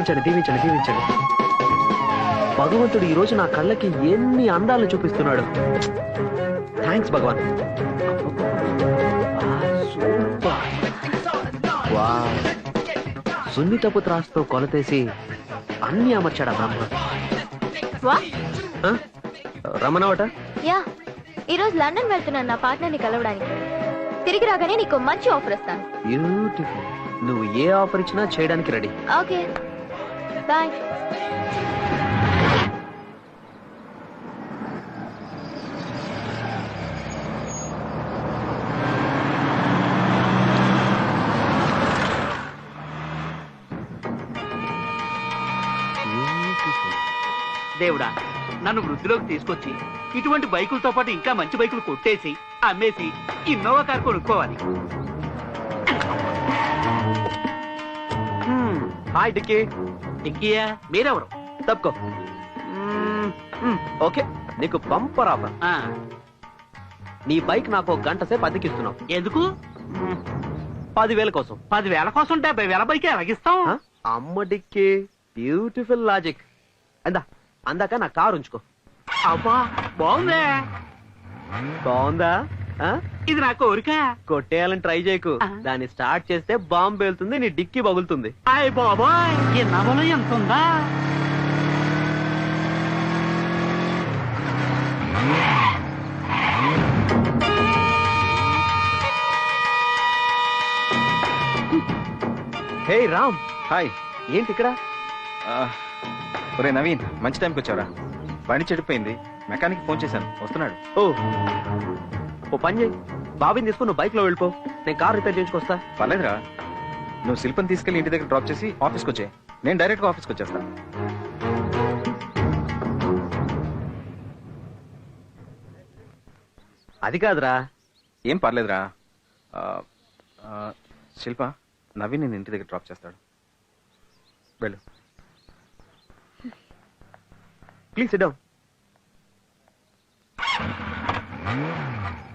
దీవించండి దీవించండి దీవించండి. భగవంతుడు ఈ రోజు నా కళ్ళకి ఎన్ని అందాలు చూపిస్తున్నాడు. థ్యాంక్స్ భగవాన్. సున్నితపు త్రాసుతో కొలతేసి అన్ని అమర్చాడా బ్రహ్మ? రమణవట యా ఈరోజు లండన్ వెళ్తున్నాను నా పార్ట్నర్ని కలవడానికి. తిరిగి రాగానే నీకు మంచి ఆఫర్ ఇస్తాను బ్యూటిఫుల్. నువ్వు ఏ ఆఫర్ ఇచ్చినా చేయడానికి రెడీ. ఓకే. బాయ్ దేవుడా నన్ను వృద్ధిలోకి తీసుకొచ్చి ఇటువంటి బైకులతో పాటు ఇంకా మంచి బైకులు కొట్టేసి అమ్మేసి ఇన్నోవా కార్ కొనుక్కోవాలి. హాయ్ డిక్కీ. డిక్కీయా? మీరెవరు? తప్పుకో. మ్మ్, మ్మ్, ఓకే. నీకు బంపర్ ఆఫర్. ఆ, నీ బైక్ నాకు ఒక గంట సేపు అద్దెకిస్తున్నావు. ఎందుకు? మ్మ్, పదివేల కోసం. పదివేల కోసం డెబ్బై వేల బైక్ ఎలాగిస్తాం? ఆ? అమ్మ డిక్కీ బ్యూటిఫుల్ లాజిక్. అందా అందాక నా కారు ఉంచుకో. అబ్బా బాగుందే. బాగుందా? ఇది నా కోరిక. కొట్టేయాలని ట్రై చేయకు. దాన్ని స్టార్ట్ చేస్తే బాంబు వెళ్తుంది నీ డిక్కీ పగులుతుంది అయ్ బాబాయ్ ఈ నవలో ఎంత ఉందా హే రామ్. హాయ్. ఏంటి ఇక్కడ? ఆ, ఒరే నవీన్ మంచి టైంకి వచ్చావరా. బండి చెడిపోయింది. మెకానిక్ ఫోన్ చేశాను. వస్తున్నాడు. ఓ. ఓ పని చేయి. బాబీని తీసుకుని నువ్వు బైక్లో వెళ్ళిపో. నేను కార్ రిపేర్ చేయించుకొస్తా. పర్లేదురా. నువ్వు శిల్పం తీసుకెళ్ళి ఇంటి దగ్గర డ్రాప్ చేసి ఆఫీస్కి వచ్చే నేను డైరెక్ట్గా ఆఫీస్కి వచ్చేస్తా. అది కాదురా. ఏం పర్లేదురా. ఆ, ఆ, శిల్ప నవీన్ నేను ఇంటి దగ్గర డ్రాప్ చేస్తాడు. వెళ్ళు. ప్లీజ్ సిట్ డౌన్ ఓ ఓ ఓ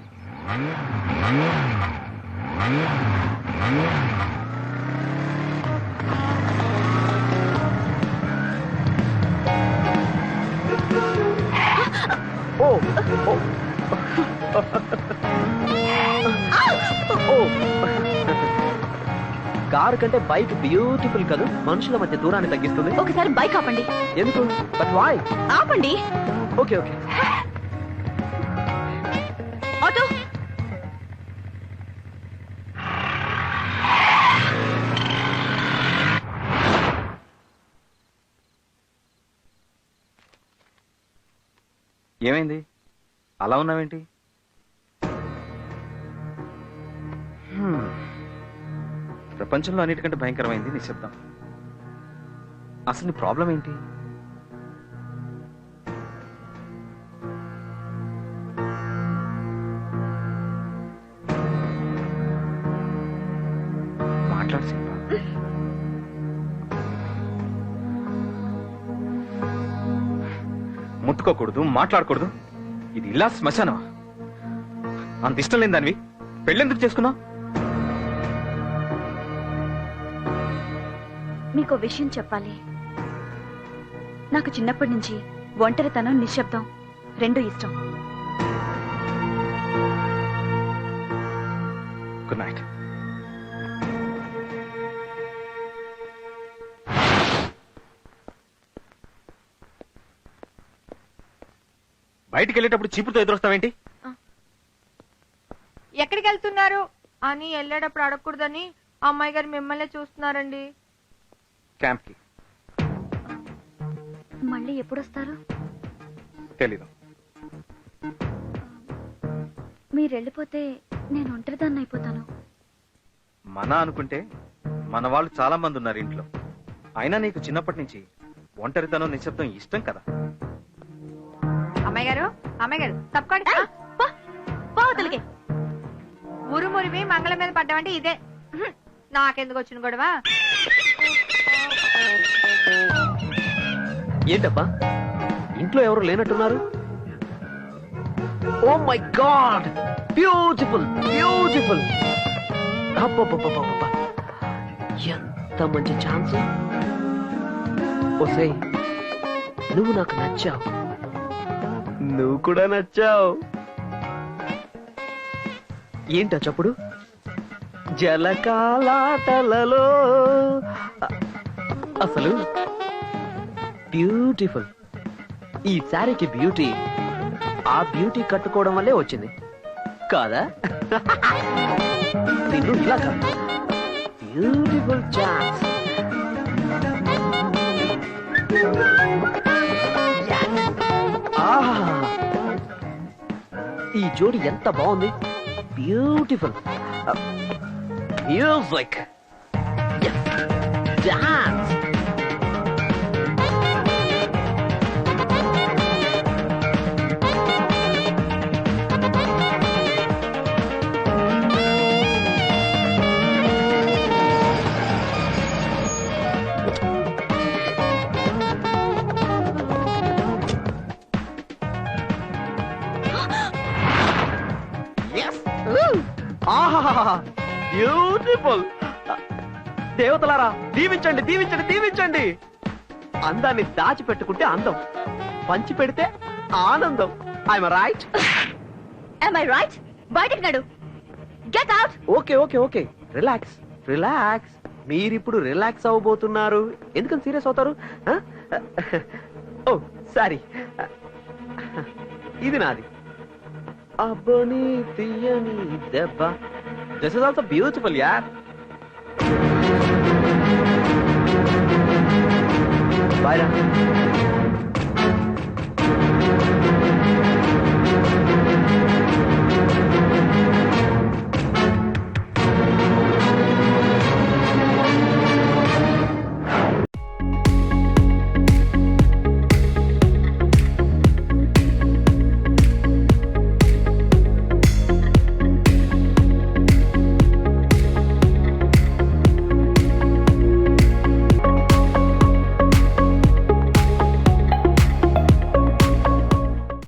కారు కంటే బైక్ బ్యూటిఫుల్ కదా? మనుషుల మధ్య దూరాన్ని తగ్గిస్తుంది. ఒకసారి బైక్ ఆపండి. ఎందుకు? బట్ వాయ్ ఆపండి. ఓకే ఓకే ఏమైంది? అలా ఉన్నావేంటి? హ్మ్. ప్రపంచంలో అన్నిటికంటే భయంకరమైంది నిశ్శబ్దం. అసలు నీ ప్రాబ్లం ఏంటి? ముట్టుకోకూడదు మాట్లాడకూడదు. ఇది ఇలా శ్మశానమా? అంత ఇష్టం లేని దానివి. పెళ్ళెందుకు చేసుకున్నావు? మీకు విషయం చెప్పాలి. నాకు చిన్నప్పటి నుంచి ఒంటరితనం నిశ్శబ్దం రెండు ఇష్టం. గుడ్ నైట్ బయటికి వెళ్ళేటప్పుడు చీపుతో ఎదురొస్తావేంటి ఎక్కడికి వెళ్తున్నారు? అని వెళ్ళేటప్పుడు అడగకూడదని అమ్మాయి గారు మిమ్మల్ని చూస్తున్నారండి. క్యాంప్కి మళ్ళీ ఎప్పుడొస్తారు? తెలీదు. మీరు వెళ్ళిపోతే నేను ఒంటరిదాన్ని అయిపోతాను. మన అనుకుంటే మన వాళ్ళు చాలా మంది ఉన్నారు ఇంట్లో. అయినా నీకు చిన్నప్పటి నుంచి ఒంటరితనం నిశ్శబ్దం ఇష్టం కదా. అమ్మాయి గారు? అమ్మాయి గారు తప్పకండి. మురివి మంగళం మీద పడ్డామంటే ఇదే. నాకెందుకు వచ్చిన గొడవ? ఏంటబ్బా? ఇంట్లో ఎవరు లేనట్టున్నారు? Oh my god beautiful beautiful ఎంత మంచి ఛాన్స్! ఒసై నువ్వు నాకు నచ్చావు. నువ్వు కూడా నచ్చావు. ఏంటా చప్పుడు? జలకాలాటలలో. అసలు బ్యూటిఫుల్. ఈ శారీకి బ్యూటీ ఆ బ్యూటీ కట్టుకోవడం వల్లే వచ్చింది. కాదా? నిన్ను ఇలా కాదు. Beautiful chance. ఈ జోడి ఎంత బాగుంది? Beautiful music dance beautiful. దేవతలారా దీవించండి దీవించండి దీవించండి. అందాన్ని దాచిపెట్టుకుంటే అందం పంచి పెడితే ఆనందం ఐఎమ్ రైట్ ఐ రైట్ బయటకు నడు. Get out okay okay okay. Relax relax మీరిప్పుడు రిలాక్స్ అవ్వబోతున్నారు. ఎందుకని సీరియస్ అవుతారు? Oh sorry. ఇది నాది. అబ్బని తీయని దెబ్బ. దిస్ ఇస్ ఆల్సో బ్యూటిఫుల్ యార్ బాయ్ రా